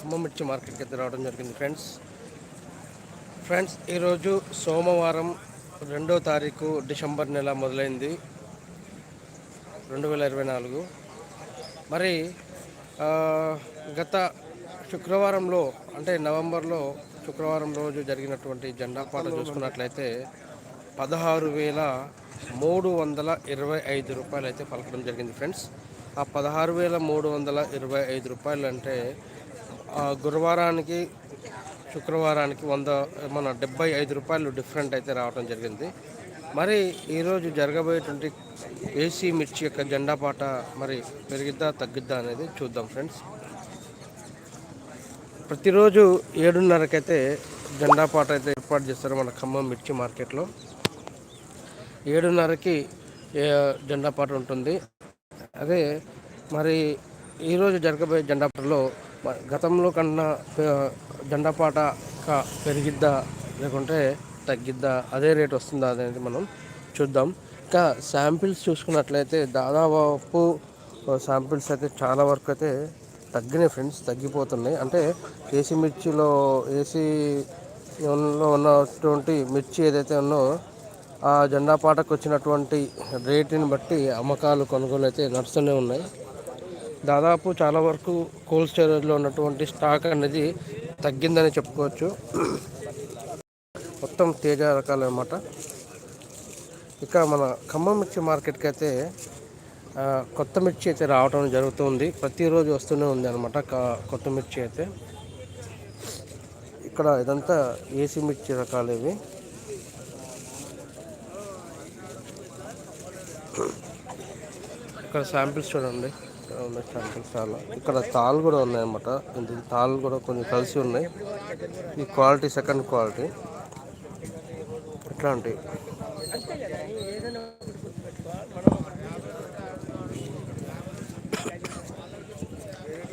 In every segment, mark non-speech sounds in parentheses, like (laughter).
ఖమ్మం మిర్చి మార్కెట్కి అయితే రావడం జరిగింది ఫ్రెండ్స్. ఫ్రెండ్స్ ఈరోజు సోమవారం రెండో తారీఖు డిసెంబర్ నెల మొదలైంది. రెండు వేల ఇరవై నాలుగు. మరి గత శుక్రవారంలో అంటే నవంబర్లో శుక్రవారం రోజు జరిగినటువంటి జెండా పాట చూసుకున్నట్లయితే పదహారు వేల మూడు వందల ఇరవై ఐదు రూపాయలు అయితే పలకడం జరిగింది ఫ్రెండ్స్. ఆ పదహారు వేల మూడు వందల ఇరవై ఐదు రూపాయలు అంటే గురువారానికి శుక్రవారానికి వంద మన డెబ్బై ఐదు రూపాయలు డిఫరెంట్ అయితే రావడం జరిగింది. మరి ఈరోజు జరగబోయేటువంటి ఏసీ మిర్చి యొక్క జెండా పాట మరి పెరిగిద్దా తగ్గిద్దా అనేది చూద్దాం ఫ్రెండ్స్. ప్రతిరోజు ఏడున్నరకైతే జెండా పాట అయితే ఏర్పాటు చేస్తారు మన ఖమ్మం మిర్చి మార్కెట్లో. ఏడున్నరకి ఏ, జెండా పాట ఉంటుంది. అదే మరి ఈరోజు జరగబోయే జెండా పాటలో గతంలో కన్నా ఆ, పెరిగిద్దా లేకుంటే తగ్గిద్దా అదే రేట్ వస్తుందా అనేది మనం చూద్దాం. ఇంకా శాంపిల్స్ చూసుకున్నట్లయితే దాదాపు శాంపిల్స్ అయితే చాలా వరకు అయితే తగ్గినాయి ఫ్రెండ్స్ తగ్గిపోతున్నాయి. అంటే ఏసీ మిర్చిలో ఏసీ లో ఉన్నటువంటి మిర్చి ఏదైతే ఉన్నో ఆ జెండా పాటకు వచ్చినటువంటి రేటుని బట్టి అమ్మకాలు కొనుగోలు అయితే నడుస్తూనే ఉన్నాయి. దాదాపు చాలా వరకు కోల్డ్ స్టోరేజ్లో ఉన్నటువంటి స్టాక్ అనేది తగ్గిందని చెప్పుకోవచ్చు. మొత్తం తేజ రకాలు అనమాట ఇక మన ఖమ్మం మిర్చి మార్కెట్కి అయితే కొత్త మిర్చి అయితే రావడం జరుగుతుంది. ప్రతిరోజు వస్తూనే ఉంది అనమాట కొత్త మిర్చి అయితే. ఇక్కడ ఇదంతా ఏసీ మిర్చి రకాలు ఇవి. ఇక్కడ శాంపిల్స్ చూడండి. ఉన్నాయి టెంపుల్స్ చాలా ఇక్కడ తాళ్ళు కూడా ఉన్నాయన్నమాట. ఇందుకు తాళ్ళు కూడా కొంచెం కలిసి ఉన్నాయి. ఈ క్వాలిటీ సెకండ్ క్వాలిటీ. ఇట్లాంటి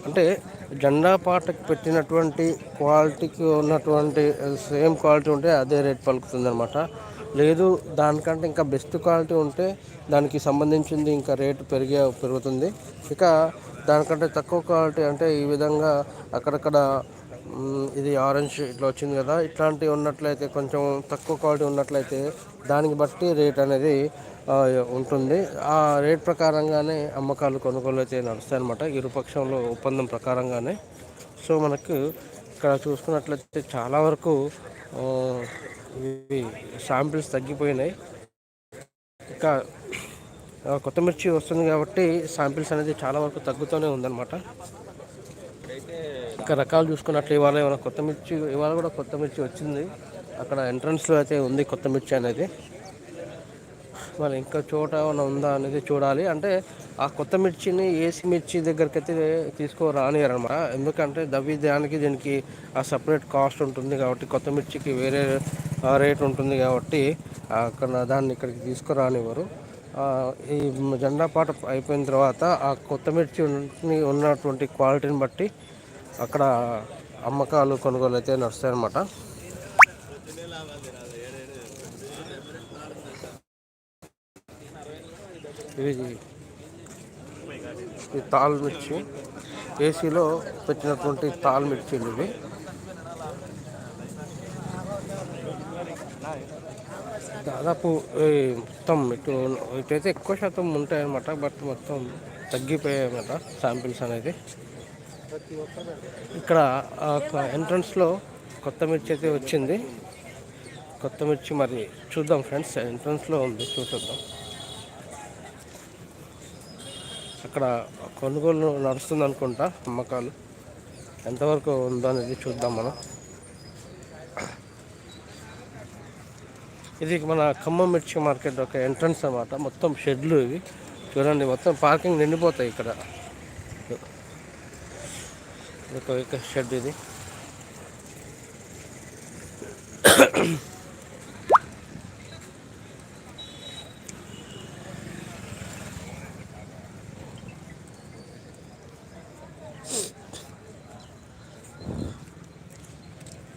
అంటే జెండా పాటకు పెట్టినటువంటి క్వాలిటీకి ఉన్నటువంటి సేమ్ క్వాలిటీ ఉంటే అదే రేట్ పలుకుతుంది అనమాట లేదు దానికంటే ఇంకా బెస్ట్ క్వాలిటీ ఉంటే దానికి సంబంధించింది ఇంకా రేటు పెరిగే పెరుగుతుంది. ఇక దానికంటే తక్కువ క్వాలిటీ అంటే ఈ విధంగా అక్కడక్కడ ఇది ఆరెంజ్ ఇట్లా వచ్చింది కదా ఇట్లాంటివి ఉన్నట్లయితే కొంచెం తక్కువ క్వాలిటీ ఉన్నట్లయితే దానికి బట్టి రేట్ అనేది ఉంటుంది. ఆ రేట్ ప్రకారంగానే అమ్మకాలు కొనుగోలు అయితే నడుస్తాయి అనమాట ఇరుపక్షంలో ఒప్పందం ప్రకారంగానే. సో మనకు ఇక్కడ చూసుకున్నట్లయితే చాలా వరకు ఇవి శాంపిల్స్ తగ్గిపోయినాయి. ఇంకా కొత్త మిర్చి వస్తుంది కాబట్టి శాంపిల్స్ అనేది చాలా వరకు తగ్గుతూనే ఉందన్నమాట. ఇంకా రకాలు చూసుకున్నట్లు ఇవాళ ఏమైనా కొత్త మిర్చి ఇవాళ కూడా కొత్త మిర్చి వచ్చింది. అక్కడ ఎంట్రన్స్లో అయితే ఉంది కొత్త మిర్చి అనేది. మరి ఇంకా చోట ఏమైనా ఉందా అనేది చూడాలి. అంటే ఆ కొత్త మిర్చిని ఏసీ మిర్చి దగ్గరికి అయితే తీసుకురానియరనమాట ఎందుకంటే దవి దానికి దీనికి ఆ సపరేట్ కాస్ట్ ఉంటుంది కాబట్టి కొత్త మిర్చికి వేరే రేట్ ఉంటుంది కాబట్టి అక్కడ దాన్ని ఇక్కడికి తీసుకురానివ్వరు. ఈ జెండా పాట అయిపోయిన తర్వాత ఆ కొత్త మిర్చి ఉన్నటువంటి క్వాలిటీని బట్టి అక్కడ అమ్మకాలు కొనుగోలు అయితే నడుస్తాయన్నమాట. ఇది ఈ తాల్ మిర్చి. ఏసీలో పెట్టినటువంటి తాల్ మిర్చీలు ఇవి దాదాపు మొత్తం ఇటు ఇటైతే ఎక్కువ శాతం ఉంటాయన్నమాట బట్ మొత్తం తగ్గిపోయాయన్నమాట శాంపిల్స్ అనేది. ఇక్కడ ఎంట్రన్స్లో కొత్త మిర్చి అయితే వచ్చింది. కొత్త మిర్చి మరి చూద్దాం ఫ్రెండ్స్ ఎంట్రన్స్లో ఉంది చూద్దాం అక్కడ కొనుగోలు నడుస్తుంది అనుకుంటా అమ్మకాలు ఎంతవరకు ఉందో అనేది చూద్దాం మనం. ఇది మన ఖమ్మం మిర్చి మార్కెట్ ఒక ఎంట్రన్స్ అన్నమాట. మొత్తం షెడ్లు ఇవి. చూడండి మొత్తం పార్కింగ్ నిండిపోతాయి ఇక్కడ. ఇది ఒక షెడ్ ఇది.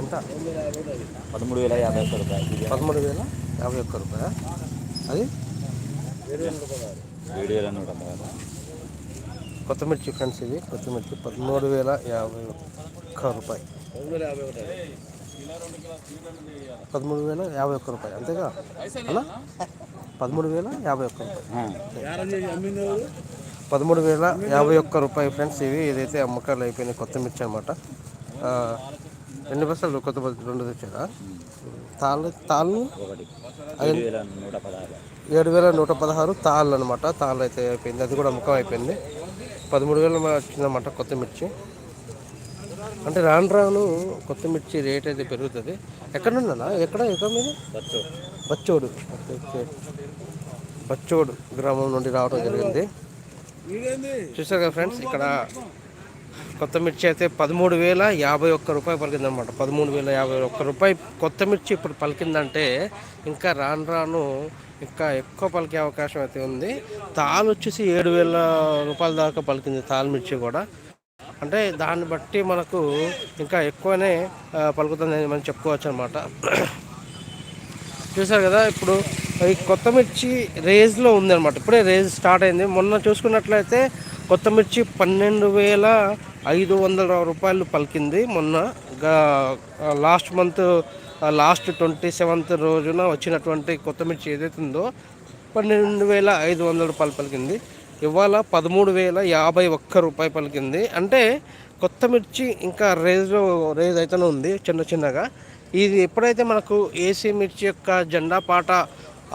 ఎంత? పదమూడు వేల యాభై ఒక్క రూపాయలు. పదమూడు వేల యాభై ఒక్క రూపాయ అది? ఏడు వేల నూట కొత్తమిర్చి ఫ్రెండ్స్ ఇది కొత్తమిర్చి పదమూడు వేల యాభై ఒక్క రూపాయి పదమూడు వేల యాభై ఒక్క రూపాయి అంతేగా? అలా పదమూడు వేల యాభై ఒక్క రూపాయి పదమూడు వేల యాభై ఒక్క రూపాయి ఫ్రెండ్స్ ఇవి ఏదైతే అమ్మకాలు అయిపోయినాయి కొత్తమిర్చి అనమాట ఎన్ని బస్తాలు కొత్త బస్తాలు రెండు తెచ్చారా? తాళ్ళు తాళ్ళు ఏడు వేల నూట పదహారు. తాళ్ళు అనమాట తాళ్ళు అయితే అయిపోయింది. అది కూడా అమ్మకం అయిపోయింది. పదమూడు వేల వచ్చిందన్నమాట కొత్తమిర్చి అంటే రాను రాను కొత్తమిర్చి రేట్ అయితే పెరుగుతుంది. ఎక్కడ ఉందన్నా ఎక్కడ? ఎక్కడ మీద? ఖర్చు బచ్చోడు. బచ్చోడు గ్రామం నుండి రావడం జరిగింది. చూసారు కదా ఫ్రెండ్స్ ఇక్కడ కొత్తమిర్చి అయితే పదమూడు వేల యాభై ఒక్క రూపాయి పలికింది అనమాట పదమూడు వేల యాభై ఒక్క రూపాయి. కొత్తమిర్చి ఇప్పుడు పలికిందంటే ఇంకా రాను రాను ఇంకా ఎక్కువ పలికే అవకాశం అయితే ఉంది. తాలు వచ్చేసి ఏడు వేల రూపాయల దాకా పలికింది తాలు మిర్చి కూడా. అంటే దాన్ని బట్టి మనకు ఇంకా ఎక్కువనే పలుకుతుందని మనం చెప్పుకోవచ్చు అనమాట చూసారు కదా ఇప్పుడు ఈ కొత్తమిర్చి రేజ్లో ఉందన్నమాట. ఇప్పుడే రేజ్ స్టార్ట్ అయింది. మొన్న చూసుకున్నట్లయితే కొత్తమిర్చి పన్నెండు వేల ఐదు వందల రూపాయలు పలికింది. మొన్న last month last twenty seventh రోజున వచ్చినటువంటి కొత్తమిర్చి ఏదైతే ఉందో పన్నెండు వేల ఐదు వందల రూపాయలు పలికింది. ఇవాళ పదమూడు వేల యాభై ఒక్క రూపాయి పలికింది. అంటే కొత్తమిర్చి ఇంకా రేజ్లో రేజ్ అయితేనే ఉంది చిన్న చిన్నగా. ఇది ఎప్పుడైతే మనకు ఏసీ మిర్చి యొక్క జెండా పాట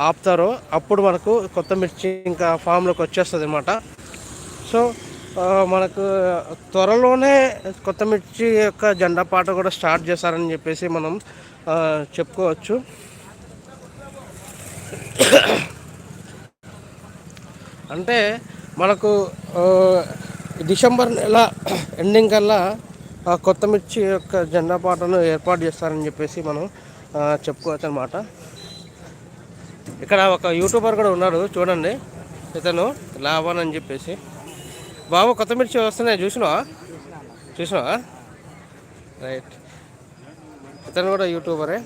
ఆపుతారో అప్పుడు మనకు కొత్త మిర్చి ఇంకా ఫామ్లోకి వచ్చేస్తుంది అనమాట సో మనకు త్వరలోనే కొత్త మిర్చి యొక్క జెండా పాట కూడా స్టార్ట్ చేస్తారని చెప్పేసి మనం చెప్పుకోవచ్చు. అంటే మనకు డిసెంబర్ నెల ఎండింగ్ కల్లా ఆ కొత్త మిర్చి యొక్క జెండా పాటను ఏర్పాటు చేస్తారని చెప్పేసి మనం చెప్పుకోవచ్చు అనమాట ఇక్కడ ఒక యూట్యూబర్ కూడా ఉన్నాడు చూడండి. ఇతను లాభన్ అని చెప్పేసి. బాబు కొత్త మిర్చి వస్తున్నాయి చూసినావా? చూసినావా? రైట్. ఇతను కూడా యూట్యూబరే.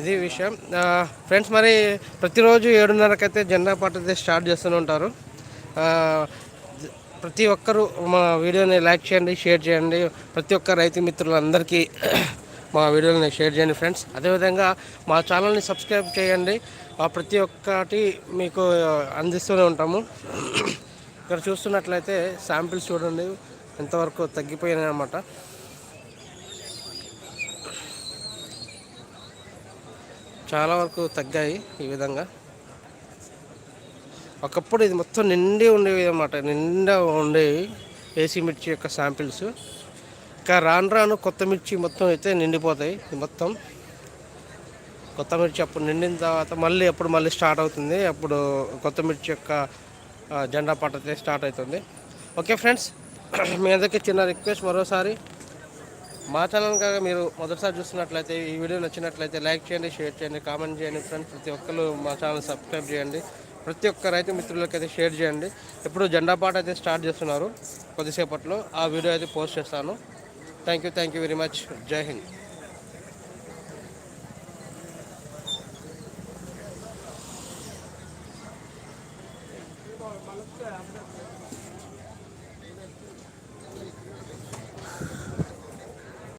ఇది విషయం. ఫ్రెండ్స్ మరి ప్రతిరోజు ఏడున్నరకైతే జెండా పాట అయితే స్టార్ట్ చేస్తూనే ఉంటారు. ప్రతి ఒక్కరూ మా వీడియోని లైక్ చేయండి షేర్ చేయండి. ప్రతి ఒక్క రైతు మిత్రులందరికీ (clears throat) మా వీడియోని షేర్ చేయండి ఫ్రెండ్స్. అదేవిధంగా మా ఛానల్ని సబ్స్క్రైబ్ చేయండి. ప్రతి ఒక్కటి మీకు అందిస్తూనే ఉంటాము. (clears throat) ఇక్కడ చూస్తున్నట్లయితే శాంపిల్స్ చూడండి. ఎంతవరకు తగ్గిపోయినాయి అన్నమాట. చాలా వరకు తగ్గాయి ఈ విధంగా. ఒకప్పుడు ఇది మొత్తం నిండి ఉండేవి అనమాట నిండా ఉండేవి ఏసీ మిర్చి యొక్క శాంపిల్స్ ఇంకా రాను రాను కొత్త మిర్చి మొత్తం అయితే నిండిపోతాయి. ఇది మొత్తం కొత్త మిర్చి అప్పుడు నిండిన తర్వాత మళ్ళీ అప్పుడు మళ్ళీ స్టార్ట్ అవుతుంది. అప్పుడు కొత్త మిర్చి యొక్క జెండా పాట అయితే స్టార్ట్ అవుతుంది. ఓకే ఫ్రెండ్స్ (clears throat) మీ అందరికీ చిన్న రిక్వెస్ట్ మరోసారి. మా ఛానల్ కాగా మీరు మొదటిసారి చూస్తున్నట్లయితే ఈ వీడియో నచ్చినట్లయితే లైక్ చేయండి షేర్ చేయండి కామెంట్ చేయండి. ఫ్రెండ్స్ ప్రతి ఒక్కరు మా ఛానల్ సబ్స్క్రైబ్ చేయండి. ప్రతి ఒక్క రైతు మిత్రులకి అయితే షేర్ చేయండి. ఇప్పుడు జెండా పాట అయితే స్టార్ట్ చేస్తున్నారు కొద్దిసేపట్లో. ఆ వీడియో అయితే పోస్ట్ చేస్తాను. Thank you thank you very much Jai Hind